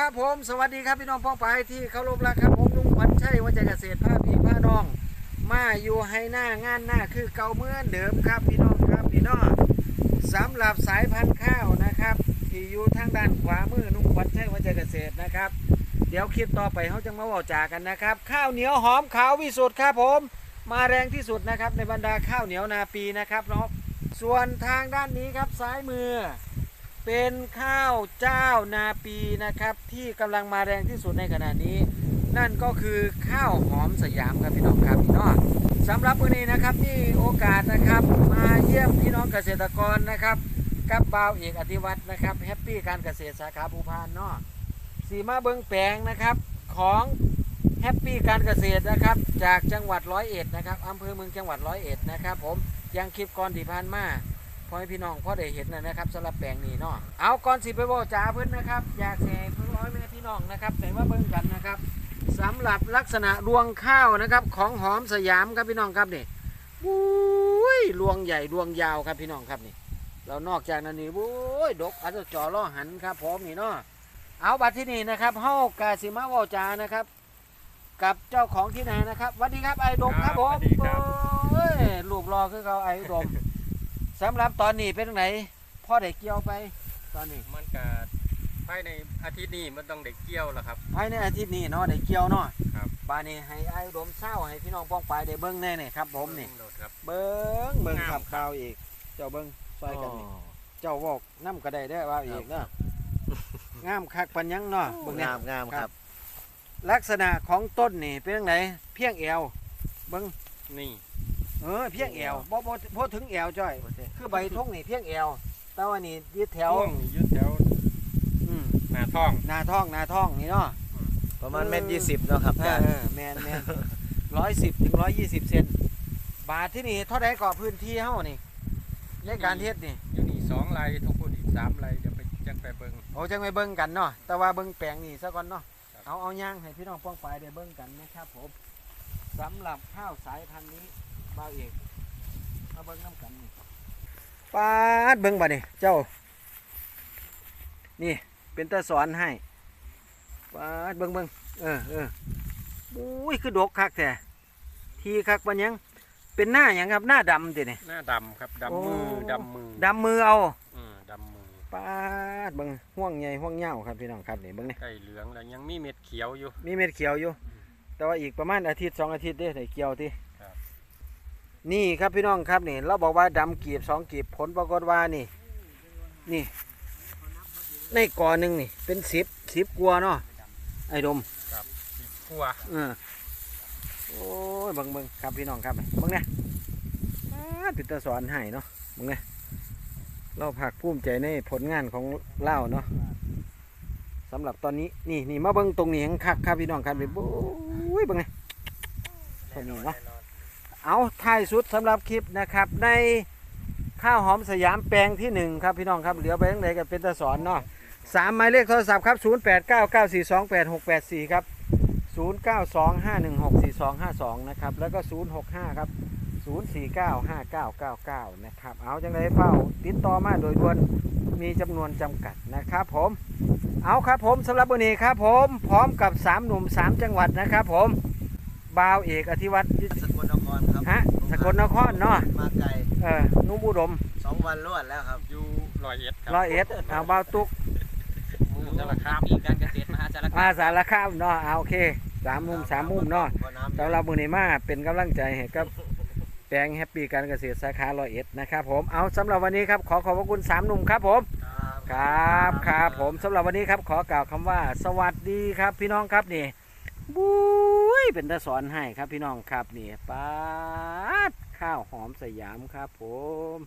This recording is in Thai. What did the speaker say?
ครับผม สวัสดีครับพี่น้องพ้องไปที่เคารพรักครับผมลุงขวัญชัยวัจเกษตรภาพพีผ้าน้อง มาอยู่ให้หน้างานหน้าคือเก่าเมื่อเดิมครับพี่น้องครับพี่น้องสำหรับสายพันธุ์ข้าวนะครับ ที่อยู่ทางด้านขวามือลุงขวัญชัยวัจเกษตรนะครับ เดี๋ยวคลิปต่อไปเขาจะมาบอกจากันนะครับ ข้าวเหนียวหอมขาววิสุทธ์ครับผม มาแรงที่สุดนะครับในบรรดาข้าวเหนียวนาปีนะครับเนาะส่วนทางด้านนี้ครับซ้ายมือ เป็นข้าวเจ้านาปีนะครับ ที่กำลังมาแรงที่สุดในขณะนี้ นั่นก็คือข้าวหอมสยามครับพี่น้องครับพี่น้องสำหรับวันนี้นะครับมีโอกาสนะครับมาเยี่ยมพี่น้องเกษตรกรนะครับกับบ่าวเอกอธิวัฒน์นะครับแฮปปี้การเกษตรสาขาภูพานเนาะสีมาเบิงแปลงนะครับของแฮปปี้การเกษตรนะครับจากจังหวัดร้อยเอ็ดนะครับอำเภอเมืองจังหวัดร้อยเอ็ดนะครับผมยังคลิปก่อนที่ผ่านมา พ่อให้พี่น้องพ่อได้เห็นนะนะครับสำหรับแปลงนี้เนาะเอาก่อนสิไปบอกจ้าเพิ่นนะครับอยากแชร์เพื่อร้อยแม่พี่น้องนะครับแต่ว่าเบิ่งกันนะครับสำหรับลักษณะรวงข้าวนะครับ ของหอมสยามครับพี่น้องครับนี่บุ้ยรวงใหญ่รวงยาวครับพี่น้องครับนี่เรานอกจากนั้นนี่บุ้ยดกอันจอล่อหันครับพร้อมนี่เนาะเอาบัดที่นี่นะครับเฮากาสิมาเวาจานะครับ กับเจ้าของที่นานะครับสวัสดีครับไอ้ดมครับผมสวัสดีครับโอ้ยลูกรอคือเขาไอ้ดม สำหรับตอนนี้เป็นจังไหนพ่อได้เกี่ยวไปตอนนี้มันก็ภายในอาทิตย์นี้มันต้องเด็กเกี่ยวแล้วครับ ภายในอาทิตย์นี้เนาะได้เกี่ยวเนาะครับป่านนี้ให้ไอ้อุดมเศร้าให้พี่น้องป้องปลายได้เบิ้งแน่นี่ครับผมนี่ โดดครับ เบิ้งเบิ้งงามขับข่าวอีก เจ้าเบิ้งซอยกันนี่อ๋อเจ้าบอกน้ำก็ได้ได้อว่าอีกครัเนาะบงามคักปัญญังเนาะเบิ้งเนี่ย งามงามครับลักษณะของต้นนี่เป็นจังไหนเพียงแอวเบิ้งนี่ เออเพียงแอวบ่บ่บ่ถึงแอวจ้อย คือใบทงนี่เพียงแอว แต่ว่านี่ยึดแถวช่วงนี้อยุดแถวอืมหน้าท้อง หนาท้องหนาท้องนี่เนาะประมาณเม็ดยี่สิบเนาะครับเออาจาอรย์เออแมนแมนร้อยสิบถึงร้อยยี่สิบเซนบาทที่นี่เท่าไรก่อพื้นที่เฮ้านี่ในการเทศนี่อยู่นี่สองไรทุกคนอีกสามไรเดี๋ยวไปจังไปเบิ่งโอ้จังไปเบิ่งกันเนาะแต่ว่าเบิ่งแปลงนี่ซะก่อนเนาะครับเอาเอาย่างให้พี่น้องป้องปลายได้เบิ่งกันนะครับผมสำหรับข้าวสายพันธุ์นี้ บ่าวเอกมาเบิ่งน้ำกันนี่ปาดเบิ่งบ่นี่เจ้า นี่เป็นตาสอนให้ปาดเบิ่งเบิ่งเออเอออุ้ยคือดกคักแท้ทีคักปันยังเป็นหน้าอย่างครับหน้าดำติเนี่ยหน้าดำครับดำมือโอ้ดำมือดำมือเอาอืมดำมือปาดเบิ่งห่วงใหญ่ห่วงเหย้าครับพี่น้องครับนี่เบิ่งนี่ใกล้เหลืองแล้วยังมีเม็ดเขียวอยู่ มีเม็ดเขียวอยู่ แต่ว่าอีกประมาณอาทิตย์สองอาทิตย์เด้ได้เกี่ยวทีครับ นี่ครับพี่น้องครับนี่เราบอกว่าดำกีบสองกีบผลปรากฏว่านี่ นี่ ในก่อหนึ่งนี่ เป็นสิบสิบกว่าเนาะไอ้ดมสีขัวเออโอ้ยเบิ่งเบิ่งครับพี่น้องครับเบิ่งเนี่ยติดตาสอนให้เนาะเบิ่งเนี่ยเราภาคภูมิใจในผลงานของเล่าเนาะสำหรับตอนนี้นี่นี่มาเบิ่งตรงนี้ยังคักครับพี่น้องครับไปโอ้ยเบิ่งเนี่ยตรงนี้เนาะ เอาท้ายสุดสำหรับคลิปนะครับ ในข้าวหอมสยามแปลงที่หนึ่งครับพี่น้องครับเหลือไปทั้งไหนกันเป็นตาสอนเนาะสามหมายเลขโทรศัพท์ครับ 0 8 9 9 4 2 8 6 8 4 ครับ 0925164252 นะครับ แล้วก็ 065 ครับ 0495999 นะครับ เอาจังไรเฝ้า ติดต่อมาโดยด่วนมีจำนวนจำกัดนะครับผม เอาครับผมสำหรับวันนี้ครับผม พร้อมกับ 3 หนุ่ม 3 จังหวัดนะครับผม บ่าวเอกอธิวัตรสกลนครครับฮะสกลนครเนาะมาไกลเออนุ่มอุดมสองวันรวดแล้วครับอยู่ร้อยเอ็ดครับร้อยเอ็ดเอาบ่าวตุกหมูจะราคาอีกการเกษตรมหาสารคามมาสารคามเนาะเอาโอเคสามมุมสามมุมเนาะบ่น้ำสำหรับมือนี้มาเป็นกำลังใจให้กับแปลงแฮปปี้การเกษตรสาขาร้อยเอ็ดนะครับผมเอาสำหรับวันนี้ครับขอขอบพระคุณสามหนุ่มครับผมครับครับผมสำหรับวันนี้ครับขอกล่าวคำว่า สวัสดีครับพี่น้องครับนี่ บุ้ยเป็นตาสอนให้ครับพี่น้องครับนี่ปาดข้าวหอมสยามครับผม